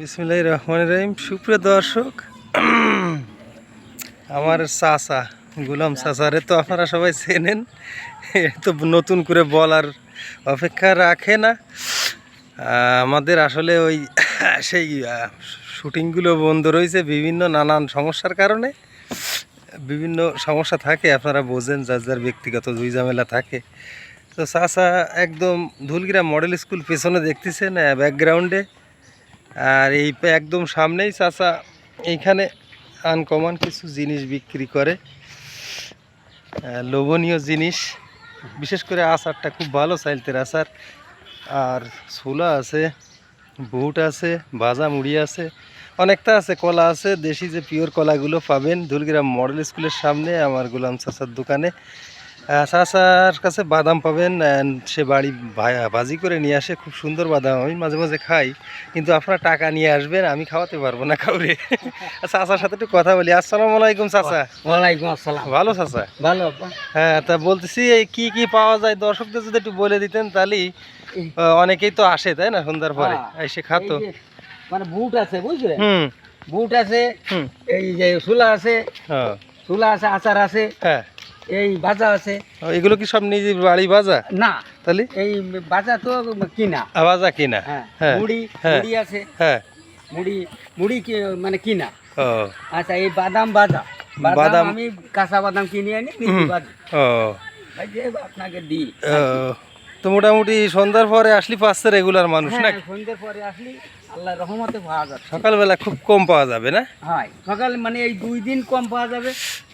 বিসমুল্লাহ রহমান রহিম। সুপ্রিয় দর্শক, আমার চাচা, গুলাম চাচারে তো আপনারা সবাই চেনেন। তো নতুন করে বলার অপেক্ষা রাখে না। আমাদের আসলে ওই সেই শুটিংগুলো বন্ধ রয়েছে বিভিন্ন নানান সমস্যার কারণে। বিভিন্ন সমস্যা থাকে, আপনারা বোঝেন, যার যার ব্যক্তিগত দুই ঝামেলা থাকে। তো চাচা একদম ধুলগিরা মডেল স্কুল পেছনে দেখতেছেন ব্যাকগ্রাউন্ডে আর এই একদম সামনেই চাচা এইখানে আনকমন কিছু জিনিস বিক্রি করে। লোভনীয় জিনিস। বিশেষ করে আচারটা খুব ভালো চাইলতের আচার। আর ছোলা আছে, বুট আছে ভাজা মুড়ি আছে, অনেকটা আছে, কলা আছে। দেশি যে পিওর কলাগুলো পাবেন ধুলগ্রাম মডেল স্কুলের সামনে, আমার গোলাম চাচার দোকানে। চাচার কাছে বাদাম পাবেন সে বাড়ি ভাজি করে নিয়ে আসে খুব সুন্দর বাদাম। আমি মাঝে মাঝে খাই কিন্তু আপনারা টাকা নিয়ে আসবেন আমি খাওয়াতে পারব না কাউরে। চাচার সাথে একটু কথা বলি। আসসালামু আলাইকুম চাচা ওয়ালাইকুম আসসালাম। ভালো চাচা ভালো হ্যাঁ তা বলতেছি এই কি কি পাওয়া যায়? দর্শকদের যদি একটু বলে দিতেন তাহলেই অনেকেই তো আসে তাই না সন্ধ্যার পরে? হ্যাঁ। এসে খাতো। মানে বুট আছে বুঝলে? হুম। বুট আছে এই যে সুলা আছে হ্যাঁ। সুলা আছে আচার আছে। হ্যাঁ। এই বাজা আছে। এগুলো কি সব নিজের বাড়ি বাজা? না তাহলে? এই বাজা তো কিনা। বাজা কিনা? হ্যাঁ হ্যাঁ মুড়ি হ্যাঁ। মুড়ি আছে। হ্যাঁ। মুড়ি মুড়ি কি মানে কিনা? ও। আচ্ছা এই বাদাম বাজা। বাদাম- আমি কাঁচা বাদাম কিনে আনি। ও। আপনাকে দিই। তো মোটামুটি সন্ধ্যার পরে আসলি পাচ্ছে রেগুলার মানুষ না সন্ধ্যার পরে আসলি আল্লাহ রহমতে পাওয়া যাচ্ছে। সকালবেলা খুব কম পাওয়া যাবে না? হয় সকাল মানে এই দুই দিন কম পাওয়া যাবে।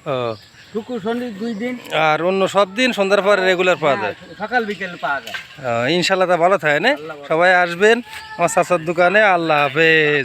ও। শুক্র শনি দুই দিন। আর অন্য সব দিন সন্ধ্যার পরে রেগুলার পাওয়া যায়। হ্যাঁ, সকাল বিকেল পাওয়া যায়। ইনশাল্লাহ তা ভালো থাকে না? সবাই আসবেন আমার চাচার দোকানে আল্লাহ হাফেজ।